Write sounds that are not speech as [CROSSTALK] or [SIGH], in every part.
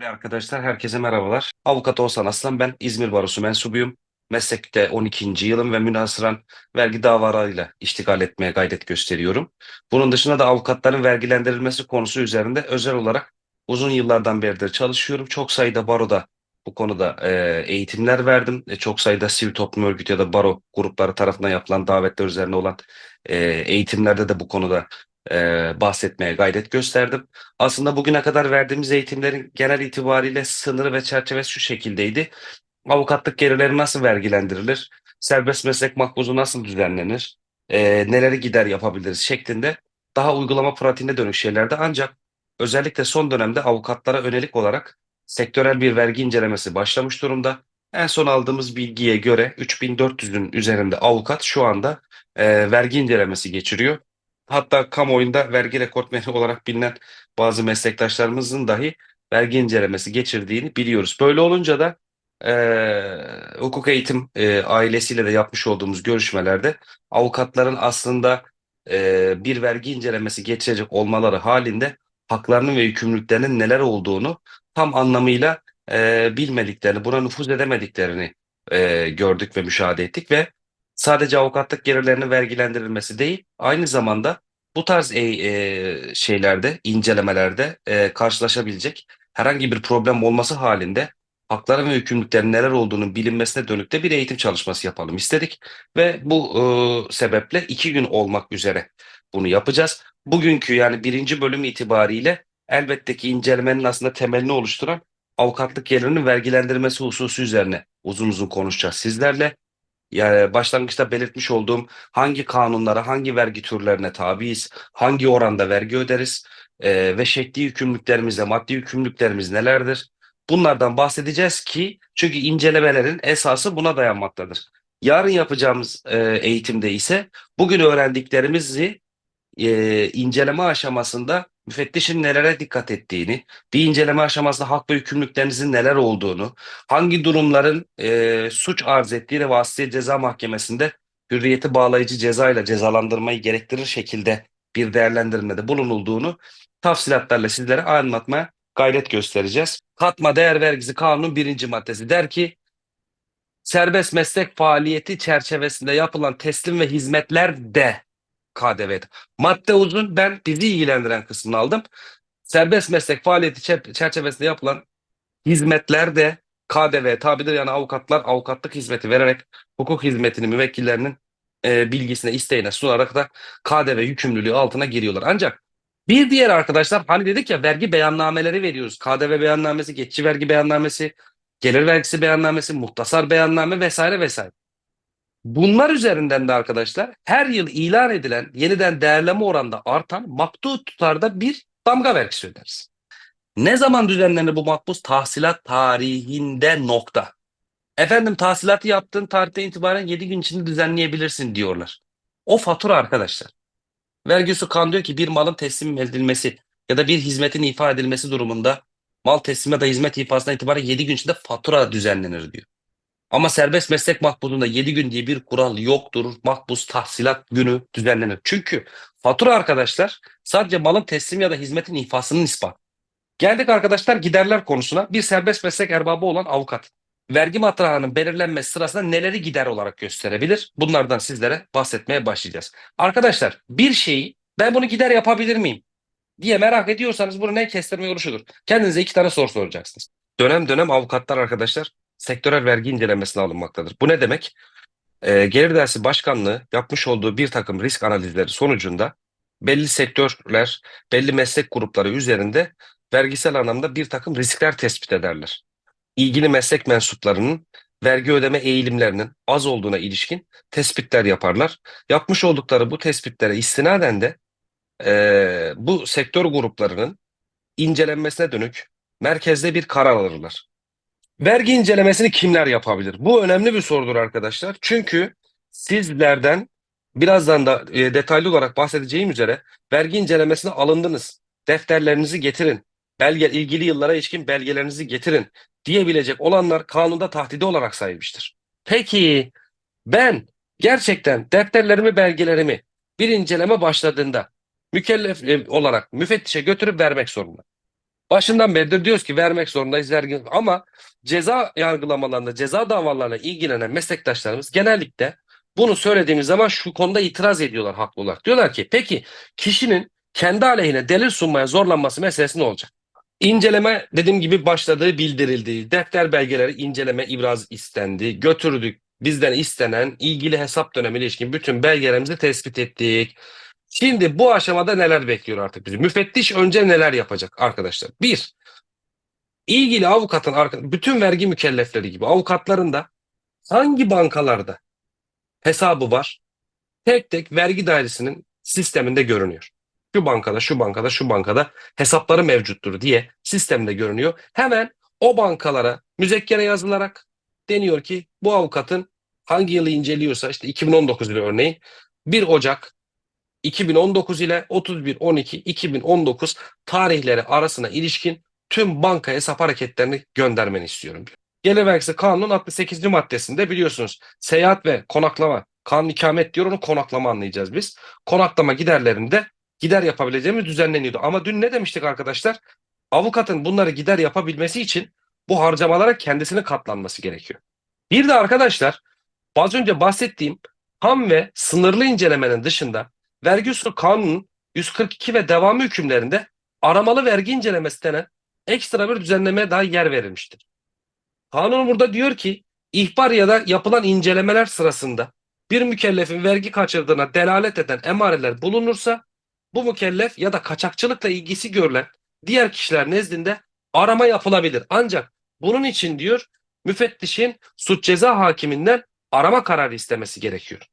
Değerli arkadaşlar, herkese merhabalar. Avukat Oğuzhan Aslan, ben İzmir Barosu mensubuyum. Meslekte 12. yılım ve münhasıran vergi davalarıyla iştigal etmeye gayret gösteriyorum. Bunun dışında da avukatların vergilendirilmesi konusu üzerinde özel olarak uzun yıllardan beridir çalışıyorum. Çok sayıda baroda bu konuda e, eğitimler verdim. E, çok sayıda sivil toplum örgütü ya da baro grupları tarafından yapılan davetler üzerine olan e, eğitimlerde de bu konuda e, bahsetmeye gayret gösterdim. Aslında bugüne kadar verdiğimiz eğitimlerin genel itibariyle sınırı ve çerçevesi şu şekildeydi. Avukatlık gelirleri nasıl vergilendirilir? Serbest meslek makbuzu nasıl düzenlenir? Ee, neleri gider yapabiliriz şeklinde daha uygulama pratiğine dönük şeylerdi. Ancak özellikle son dönemde avukatlara yönelik olarak sektörel bir vergi incelemesi başlamış durumda. En son aldığımız bilgiye göre 3400'ün üzerinde avukat şu anda e, vergi incelemesi geçiriyor. Hatta kamuoyunda vergi rekortmeni [LAUGHS] olarak bilinen bazı meslektaşlarımızın dahi vergi incelemesi geçirdiğini biliyoruz. Böyle olunca da e, hukuk eğitim e, ailesiyle de yapmış olduğumuz görüşmelerde avukatların aslında e, bir vergi incelemesi geçirecek olmaları halinde haklarının ve yükümlülüklerinin neler olduğunu tam anlamıyla e, bilmediklerini, buna nüfuz edemediklerini e, gördük ve müşahede ettik ve sadece avukatlık gelirlerinin vergilendirilmesi değil, aynı zamanda bu tarz e, e, şeylerde, incelemelerde e, karşılaşabilecek herhangi bir problem olması halinde hakların ve yükümlülüklerin neler olduğunu bilinmesine dönük de bir eğitim çalışması yapalım istedik. Ve bu e, sebeple iki gün olmak üzere bunu yapacağız. Bugünkü yani birinci bölüm itibariyle elbette ki incelemenin aslında temelini oluşturan avukatlık gelirinin vergilendirmesi hususu üzerine uzun uzun konuşacağız sizlerle. Yani başlangıçta belirtmiş olduğum hangi kanunlara, hangi vergi türlerine tabiiz, hangi oranda vergi öderiz e, ve şekli yükümlülüklerimizle maddi yükümlülüklerimiz nelerdir? Bunlardan bahsedeceğiz ki çünkü incelemelerin esası buna dayanmaktadır. Yarın yapacağımız e, eğitimde ise bugün öğrendiklerimizi e, inceleme aşamasında müfettişin nelere dikkat ettiğini, bir inceleme aşamasında hak ve yükümlülüklerinizin neler olduğunu, hangi durumların e, suç arz ettiğini ve Asliye Ceza Mahkemesi'nde hürriyeti bağlayıcı ceza ile cezalandırmayı gerektirir şekilde bir değerlendirmede bulunulduğunu tafsilatlarla sizlere anlatmaya gayret göstereceğiz. Katma değer vergisi kanunun birinci maddesi der ki serbest meslek faaliyeti çerçevesinde yapılan teslim ve hizmetler de KDV'de. Madde uzun ben bizi ilgilendiren kısmını aldım. Serbest meslek faaliyeti çer- çerçevesinde yapılan hizmetler de KDV tabidir. Yani avukatlar avukatlık hizmeti vererek hukuk hizmetini müvekkillerinin e, bilgisine, isteğine sunarak da KDV yükümlülüğü altına giriyorlar. Ancak bir diğer arkadaşlar hani dedik ya vergi beyannameleri veriyoruz. KDV beyannamesi, geçici vergi beyannamesi, gelir vergisi beyannamesi, muhtasar beyanname vesaire vesaire. Bunlar üzerinden de arkadaşlar her yıl ilan edilen yeniden değerleme oranında artan maktu tutarda bir damga vergisi öderiz. Ne zaman düzenlenir bu makbuz? Tahsilat tarihinde nokta. Efendim tahsilatı yaptığın tarihten itibaren 7 gün içinde düzenleyebilirsin diyorlar. O fatura arkadaşlar. Vergi kanun diyor ki bir malın teslim edilmesi ya da bir hizmetin ifa edilmesi durumunda mal teslim ya da hizmet ifasından itibaren 7 gün içinde fatura düzenlenir diyor. Ama serbest meslek makbuzunda 7 gün diye bir kural yoktur. Makbuz tahsilat günü düzenlenir. Çünkü fatura arkadaşlar sadece malın teslim ya da hizmetin ifasının ispatı. Geldik arkadaşlar giderler konusuna. Bir serbest meslek erbabı olan avukat. Vergi matrağının belirlenmesi sırasında neleri gider olarak gösterebilir? Bunlardan sizlere bahsetmeye başlayacağız. Arkadaşlar bir şeyi ben bunu gider yapabilir miyim? diye merak ediyorsanız bunun en kestirme yolu şudur. Kendinize iki tane soru soracaksınız. Dönem dönem avukatlar arkadaşlar sektörel vergi incelemesine alınmaktadır. Bu ne demek? Ee, Gelir Dersi Başkanlığı yapmış olduğu bir takım risk analizleri sonucunda belli sektörler, belli meslek grupları üzerinde vergisel anlamda bir takım riskler tespit ederler. İlgili meslek mensuplarının vergi ödeme eğilimlerinin az olduğuna ilişkin tespitler yaparlar. Yapmış oldukları bu tespitlere istinaden de eee, bu sektör gruplarının incelenmesine dönük merkezde bir karar alırlar. Vergi incelemesini kimler yapabilir? Bu önemli bir sorudur arkadaşlar. Çünkü sizlerden birazdan da e, detaylı olarak bahsedeceğim üzere vergi incelemesine alındınız. Defterlerinizi getirin. Belge, ilgili yıllara ilişkin belgelerinizi getirin diyebilecek olanlar kanunda tahdidi olarak sayılmıştır. Peki ben gerçekten defterlerimi, belgelerimi bir inceleme başladığında mükellef e, olarak müfettişe götürüp vermek zorunda. Başından beridir diyoruz ki vermek zorundayız vergi ama ceza yargılamalarında, ceza davalarına ilgilenen meslektaşlarımız genellikle bunu söylediğimiz zaman şu konuda itiraz ediyorlar haklı olarak. Diyorlar ki peki kişinin kendi aleyhine delil sunmaya zorlanması meselesi ne olacak? İnceleme dediğim gibi başladığı bildirildi. Defter belgeleri inceleme ibraz istendi. Götürdük. Bizden istenen ilgili hesap dönemine ilişkin bütün belgelerimizi tespit ettik. Şimdi bu aşamada neler bekliyor artık bizi? Müfettiş önce neler yapacak arkadaşlar? Bir, ilgili avukatın bütün vergi mükellefleri gibi avukatların da hangi bankalarda hesabı var? Tek tek vergi dairesinin sisteminde görünüyor. Şu bankada, şu bankada, şu bankada hesapları mevcuttur diye sistemde görünüyor. Hemen o bankalara müzekkere yazılarak deniyor ki bu avukatın hangi yılı inceliyorsa işte 2019 yılı örneğin 1 Ocak 2019 ile 31-12-2019 tarihleri arasına ilişkin tüm banka hesap hareketlerini göndermeni istiyorum. Gelir vergisi kanunun 68. maddesinde biliyorsunuz seyahat ve konaklama kanun ikamet diyor onu konaklama anlayacağız biz. Konaklama giderlerinde gider yapabileceğimiz düzenleniyordu. Ama dün ne demiştik arkadaşlar? Avukatın bunları gider yapabilmesi için bu harcamalara kendisinin katlanması gerekiyor. Bir de arkadaşlar az önce bahsettiğim ham ve sınırlı incelemenin dışında vergi usulü kanunun 142 ve devamı hükümlerinde aramalı vergi incelemesi denen ekstra bir düzenlemeye daha yer verilmiştir. Kanun burada diyor ki ihbar ya da yapılan incelemeler sırasında bir mükellefin vergi kaçırdığına delalet eden emareler bulunursa bu mükellef ya da kaçakçılıkla ilgisi görülen diğer kişiler nezdinde arama yapılabilir. Ancak bunun için diyor müfettişin suç ceza hakiminden arama kararı istemesi gerekiyor.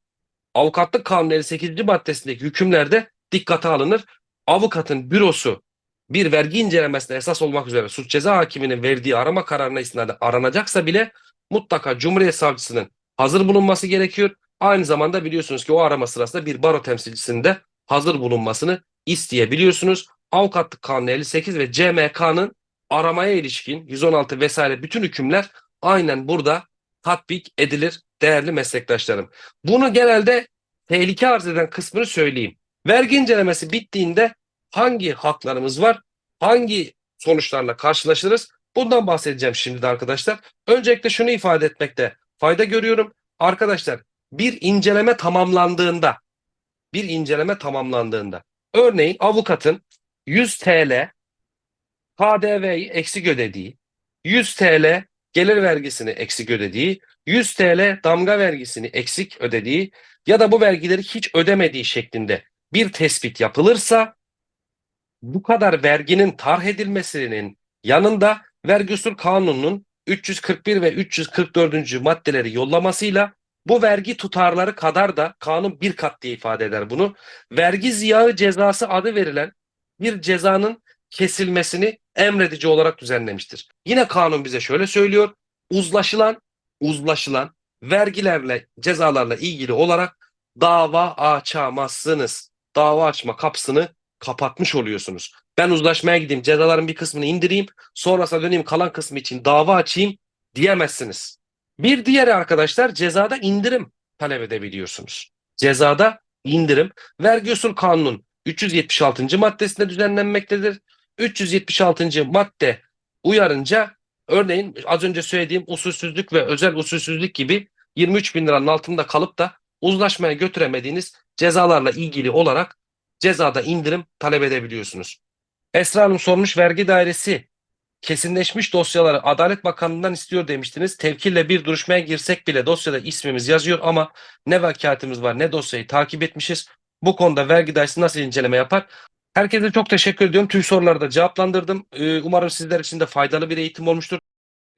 Avukatlık Kanunu 58. maddesindeki hükümlerde dikkate alınır. Avukatın bürosu bir vergi incelemesine esas olmak üzere suç ceza hakiminin verdiği arama kararına istinaden aranacaksa bile mutlaka Cumhuriyet Savcısının hazır bulunması gerekiyor. Aynı zamanda biliyorsunuz ki o arama sırasında bir baro temsilcisinin de hazır bulunmasını isteyebiliyorsunuz. Avukatlık Kanunu 58 ve CMK'nın aramaya ilişkin 116 vesaire bütün hükümler aynen burada tatbik edilir değerli meslektaşlarım. Bunu genelde tehlike arz eden kısmını söyleyeyim. Vergi incelemesi bittiğinde hangi haklarımız var? Hangi sonuçlarla karşılaşırız? Bundan bahsedeceğim şimdi de arkadaşlar. Öncelikle şunu ifade etmekte fayda görüyorum. Arkadaşlar bir inceleme tamamlandığında bir inceleme tamamlandığında örneğin avukatın 100 TL KDV'yi eksik ödediği, 100 TL gelir vergisini eksik ödediği, 100 TL damga vergisini eksik ödediği ya da bu vergileri hiç ödemediği şeklinde bir tespit yapılırsa bu kadar verginin tarh edilmesinin yanında vergi usul kanununun 341 ve 344. maddeleri yollamasıyla bu vergi tutarları kadar da kanun bir kat diye ifade eder bunu. Vergi ziyağı cezası adı verilen bir cezanın kesilmesini emredici olarak düzenlemiştir. Yine kanun bize şöyle söylüyor. Uzlaşılan, uzlaşılan vergilerle, cezalarla ilgili olarak dava açamazsınız. Dava açma kapısını kapatmış oluyorsunuz. Ben uzlaşmaya gideyim, cezaların bir kısmını indireyim, sonrasında döneyim kalan kısmı için dava açayım diyemezsiniz. Bir diğeri arkadaşlar cezada indirim talep edebiliyorsunuz. Cezada indirim vergi usul kanunun 376. maddesinde düzenlenmektedir. 376. madde uyarınca örneğin az önce söylediğim usulsüzlük ve özel usulsüzlük gibi 23 bin liranın altında kalıp da uzlaşmaya götüremediğiniz cezalarla ilgili olarak cezada indirim talep edebiliyorsunuz. Esra Hanım sormuş vergi dairesi kesinleşmiş dosyaları Adalet Bakanlığı'ndan istiyor demiştiniz. Tevkille bir duruşmaya girsek bile dosyada ismimiz yazıyor ama ne vekaletimiz var ne dosyayı takip etmişiz. Bu konuda vergi dairesi nasıl inceleme yapar? Herkese çok teşekkür ediyorum. Tüm soruları da cevaplandırdım. Ee, Umarım sizler için de faydalı bir eğitim olmuştur.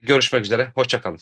Görüşmek üzere. Hoşçakalın.